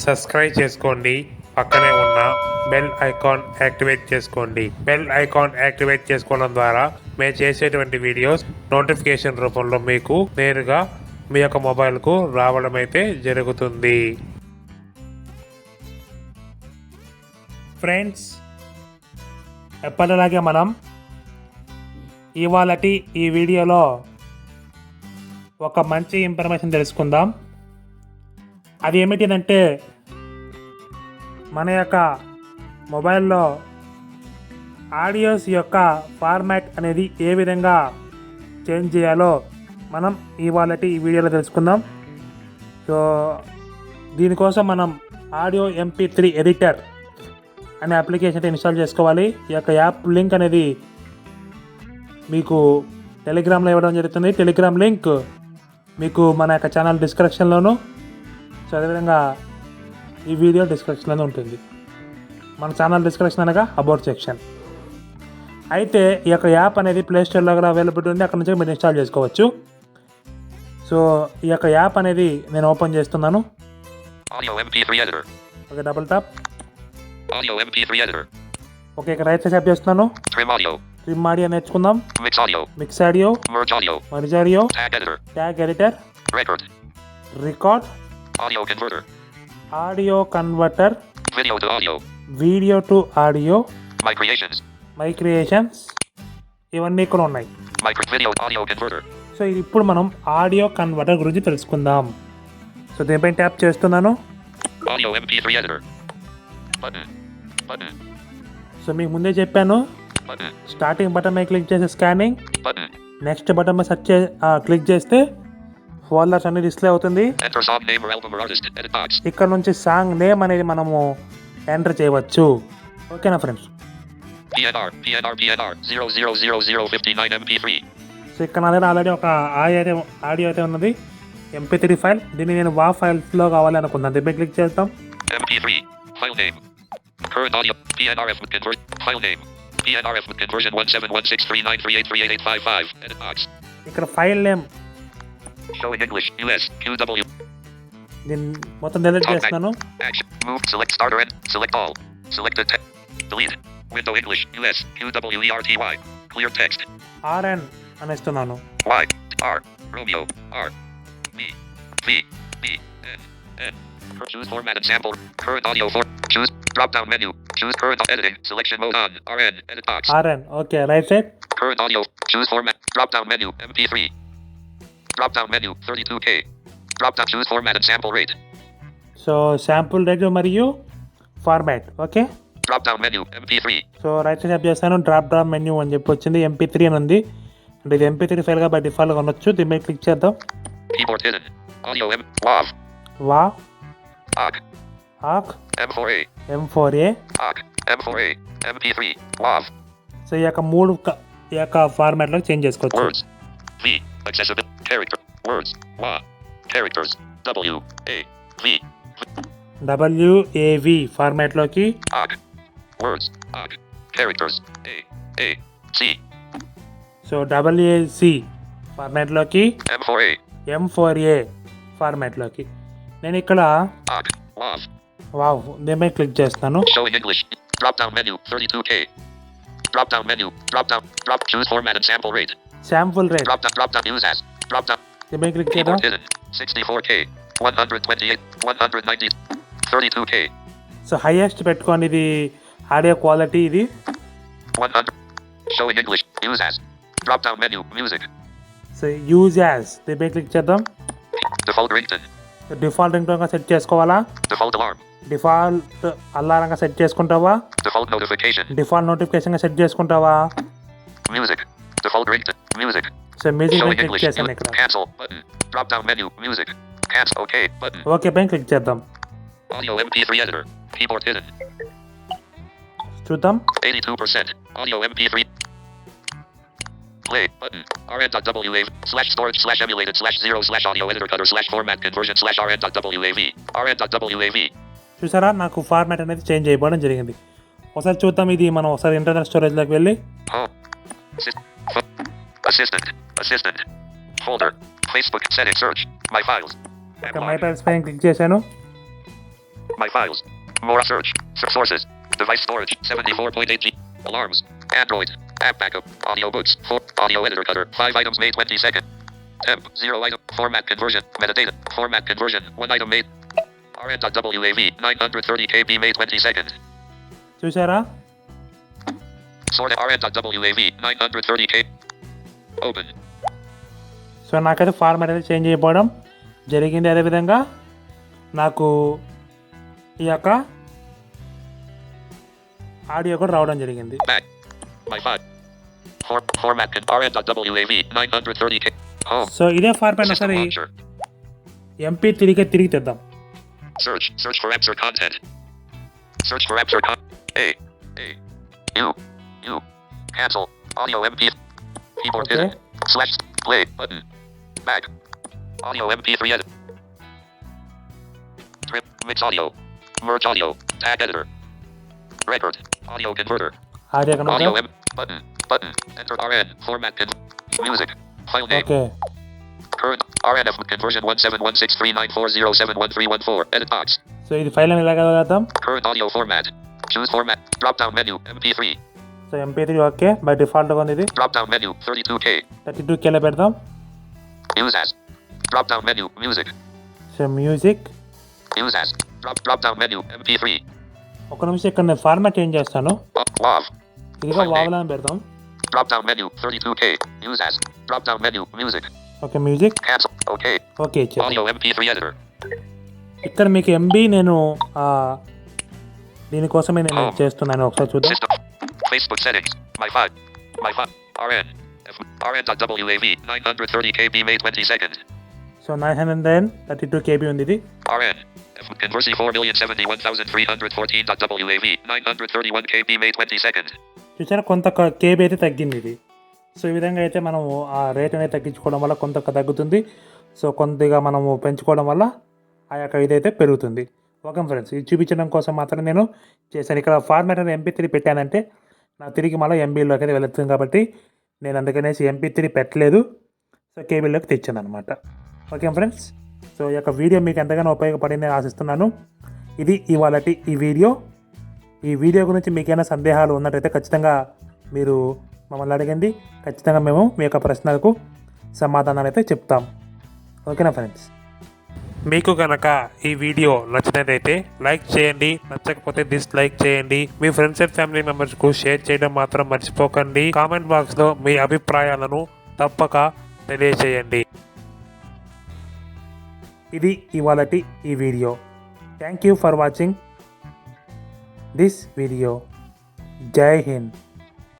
Subscribe చేసుకోండి. పక్కనే ఉన్న బెల్ ఐకాన్ యాక్టివేట్ చేసుకోండి. బెల్ ఐకాన్ యాక్టివేట్ చేసుకోవడం ద్వారా మేము చేసేటువంటి వీడియోస్ నోటిఫికేషన్ రూపంలో మీకు నేరుగా మీ యొక్క మొబైల్కు రావడం అయితే జరుగుతుంది. ఫ్రెండ్స్ ఎప్పటిలాగే మనం ఇవాళటి ఈ వీడియోలో ఒక మంచి ఇన్ఫర్మేషన్ తెలుసుకుందాం. అది ఏమిటిదంటే మన యొక్క మొబైల్లో ఆడియోస్ యొక్క ఫార్మాట్ అనేది ఏ విధంగా చేంజ్ చేయాలో మనం ఇవాళ ఈ వీడియోలో తెలుసుకుందాం. సో దీనికోసం మనం ఆడియో ఎంపీ త్రీ ఎడిటర్ అనే అప్లికేషన్ ఇన్స్టాల్ చేసుకోవాలి. ఈ యొక్క యాప్ లింక్ అనేది మీకు టెలిగ్రామ్లో ఇవ్వడం జరుగుతుంది. టెలిగ్రామ్ లింక్ మీకు మన యొక్క ఛానల్ డిస్క్రిప్షన్లోను సో అదేవిధంగా ఈ వీడియో డిస్క్రిప్షన్లో ఉంటుంది మన ఛానల్ డిస్క్రిప్షన్ అనగా అబౌట్ సెక్షన్ అయితే ఈ యొక్క యాప్ అనేది ప్లే స్టోర్లో కూడా అవైలబుల్ ఉంది అక్కడ నుంచి మీరు ఇన్స్టాల్ చేసుకోవచ్చు సో ఈ యొక్క యాప్ అనేది నేను ఓపెన్ చేస్తున్నాను Audio MP3 editor. ఒక double tap Audio MP3 editor. Okay ఇక్కడ రైట్ సైడ్ చేస్తున్నాను. ట్రిమ్ ఆడియో నేర్చుకుందాం. Mix audio. Merge audio. Tag editor. Record Audio converter. Audio converter Video to audio. Video to audio My creations. My creations ఇవన్నీ ఇక్కడ ఉన్నాయి video audio converter. So ఇప్పుడు మనం audio converter గురించి తెలుసుకుందాం so దీనిపై ట్యాప్ చేస్తున్నాను Audio MP3 editor. Button. Button. So మీకు ముందే చెప్పాను Button. స్టార్టింగ్ బటన్ మీద క్లిక్ చేసి స్కానింగ్ Button. నెక్స్ట్ బటన్ మీద సెర్చ్ క్లిక్ చేస్తే ఫోల్డర్స్ అన్ని డిస్ప్లే అవుతుంది. ఇక్కడ నుంచి సాంగ్ నేమ్ అనేది మనము ఎంటర్ చేయవచ్చు ఓకేనా friends PNR. PNR. PNR. 000059 MP3. So ఇక్కడ నా దగ్గర ఆల్రెడీ ఒక ఆడియో ఆడియో అయితే ఉన్నది ఎంపీ త్రీ ఫైల్ దీన్ని నేను వా ఫైల్స్లో కావాలి అనుకున్నాను దీనిపై క్లిక్ చేస్తాం MP3. File name. Current audio. PNRF with convert. File name. PNRF with conversion 1716393838855. Edit box. ఇక్కడ file name Show English. US. QW. Then ಮೊತ್ತೊಂದೆಲ್ಲ no? Action, move select starter and select all. Select the text. Delete. Window English US QWERTY. Clear text. RN ಅನ್ನಿಸ್ತು ನಾನು Y R Romeo R B V B N N Choose format and sample. Current audio for choose drop down menu. Choose current editing selection mode on RN edit box. RN okay right side. Current audio choose format drop down menu MP3 Drop down menu. 32K. Drop down. Choose format and sample rate. So sample rate మరియు format okay Drop down menu. MP3. So right side చేస్తాను drop drop menu అని చెప్పి వచ్చింది MP three అని ఉంది అంటే ఇది MP three ఫైల్గా by డిఫాల్ట్గా ఉండొచ్చు దీని మీద క్లిక్ చేద్దాం Keyboard hidden. Audio M. WAV. వా OGG. ఆక్ M4A. M four A OGG. M4A. MP3. WAV. So ఈ యొక్క మూడు ఈ యొక్క ఫార్మాట్లో చేంజ్ చేసుకోవచ్చు Words. V. Accessibility. Character. Words. WA. Characters. W. A. V. W A V ఫార్మాట్లోకి OGG. Words. OGG. Characters. A. A. C. So W A C ఫార్మాట్లోకి M4A. M four A ఫార్మాట్లోకి నేను ఇక్కడ OGG. WAV. వావ్ దీని మీద click చేస్తాను Show in English. Drop down menu. 32K. Drop down menu. Drop down. Drop. Choose format and sample rate. Sample rate Drop down. Click చేద్దాం Keyboard hidden. 64K. 128. 190. 32K. So highest పెట్టుకోండి ఇది audio quality ఇది 100. Show in English. Use as. Drop down menu. Music. So use as దీని మీద click చేద్దాం Default ringtone. Default రింగ్టోన్గా set చేసుకోవాలా Default alarm. Default అలారంగా సెట్ చేసుకుంటావా Default notification. డిఫాల్ట్ నోటిఫికేషన్గా సెట్ చేసుకుంటావా Music. Default ringtone. Music. So music Show మీద in క్లిక్ English. చేశాను ఇక్కడ Cancel button. Drop down menu. Music. Cancel. OK button. Okay పైన క్లిక్ చేద్దాం Audio MP3 editor. Keyboard hidden. చూద్దాం 82%. Audio MP3. Play button. rn.wav slash storage slash emulated slash zero slash audio editor cutter slash format conversion slash rn.wav. rn.wav. చూసారా నాకు format అనేది change అయిపోవడం జరిగింది ఒకసారి చూద్దాం ఇది మనం ఒకసారి ఇంటర్నల్ స్టోరేజ్లోకి వెళ్ళి Home. Assist. Fo- Assistant. Assistant. Folder. Facebook. Setting. Search. My files. ఇక్కడ మై ఫైల్స్ పైన క్లిక్ చేశాను My files. More search. Search sources. Device storage. 74.8 G. Alarms. Android. App backup. Audio books. Four. Audio editor cutter. Five items made 22nd. Temp. Zero item. Format conversion. Metadata. Format conversion. One item made. RN.WAV. 930 KB May 22nd. చూసారా Sort RN.WAV. 930 K. Open. So నాకైతే format అయితే change అయిపోవడం జరిగింది అదేవిధంగా నాకు ఈ యొక్క audio కూడా రావడం జరిగింది Back. My file. For, format con RN.WAV. 930 K. Home. So ఇదే ఫార్మాట్ ఒకసారి. ఎంపీ తిరిగి తిరిగి తెద్దాం Search. Search for apps or content. Search for apps or con. A. A. U. U. Cancel. Audio MP. Keyboard Okay. Slash. Play. Button. Back. Audio MP3 edit. Trip. Mix audio. Merge audio. Tag editor. Record. Audio converter. Audio Audio కనుక M. Button. Button. Enter RN. Format. Con- music. File name. Okay Current. RNF conversion 17163940713114. Edit box. So ఇది file అని ఎలాగ వెళ్దాం Current audio format. Choose format. Drop down menu. MP3. So MP three okay by డిఫాల్ట్గా ఉంది ఇది Drop down menu. 32K. Thirty two Khelo పెడదాం Use as. Drop down menu. Music. So music Use as. Drop drop down menu. MP3. ఒక నిమిషం ఇక్కడ నేను format change చేస్తాను Uh, WAV. ఇదిగో వావలని పెడదాం Drop down menu. 32K. Use as. Drop down menu. Music. Okay music Cancel. OK. Okay ఇచ్చాను Audio MP3 editor. ఇక్కడ మీకు ఎంబీ నేను ఆ, దీనికోసమే నేను చేస్తున్నాను ఒకసారి చూద్దాం System. Facebook settings. My file. My file. RN. RN.WAV. 930 KB May 22nd. So nine hundred thirty two KB ఉంది ఇది RN. Conversi 4071314.WAV. 931 KB May 22nd. చూసారా కొంత కేబీ అయితే తగ్గింది ఇది సో ఈ విధంగా అయితే మనము ఆ రేట్ అనేది తగ్గించుకోవడం వల్ల కొంత తగ్గుతుంది సో కొద్దిగా మనము పెంచుకోవడం వల్ల ఆ యొక్క ఇదైతే పెరుగుతుంది ఓకే ఫ్రెండ్స్ ఇది చూపించడం కోసం మాత్రం నేను చేశాను ఇక్కడ ఫార్మాట్ అనేది ఎంపీ త్రీ పెట్టానంటే నాకు తిరిగి మళ్ళీ ఎంబీలోకి అయితే వెళుతుంది కాబట్టి నేను అందుకనేసి ఎంపీ త్రీ పెట్టలేదు. సో కేబుల్లోకి తెచ్చాను అనమాట ఓకే ఫ్రెండ్స్? సో ఈ యొక్క వీడియో మీకు ఎంతగానో ఉపయోగపడింది ఆశిస్తున్నాను. ఇది ఇవాళ ఈ వీడియో. ఈ వీడియో గురించి మీకైనా సందేహాలు ఉన్నట్టయితే ఖచ్చితంగా మీరు మమ్మల్ని అడిగింది ఖచ్చితంగా మేము మీ యొక్క ప్రశ్నలకు సమాధానాలు అయితే చెప్తాం. ఓకేనా ఫ్రెండ్స్? మీకు కనుక ఈ వీడియో నచ్చినట్లయితే లైక్ చేయండి నచ్చకపోతే డిస్లైక్ చేయండి. మీ ఫ్రెండ్స్ అండ్ ఫ్యామిలీ మెంబర్స్కు షేర్ చేయడం మాత్రం మర్చిపోకండి. కామెంట్ బాక్స్లో మీ అభిప్రాయాలను తప్పక తెలియచేయండి. ఇది ఇవాళటి ఈ video. Thank you for watching this video Jai Hind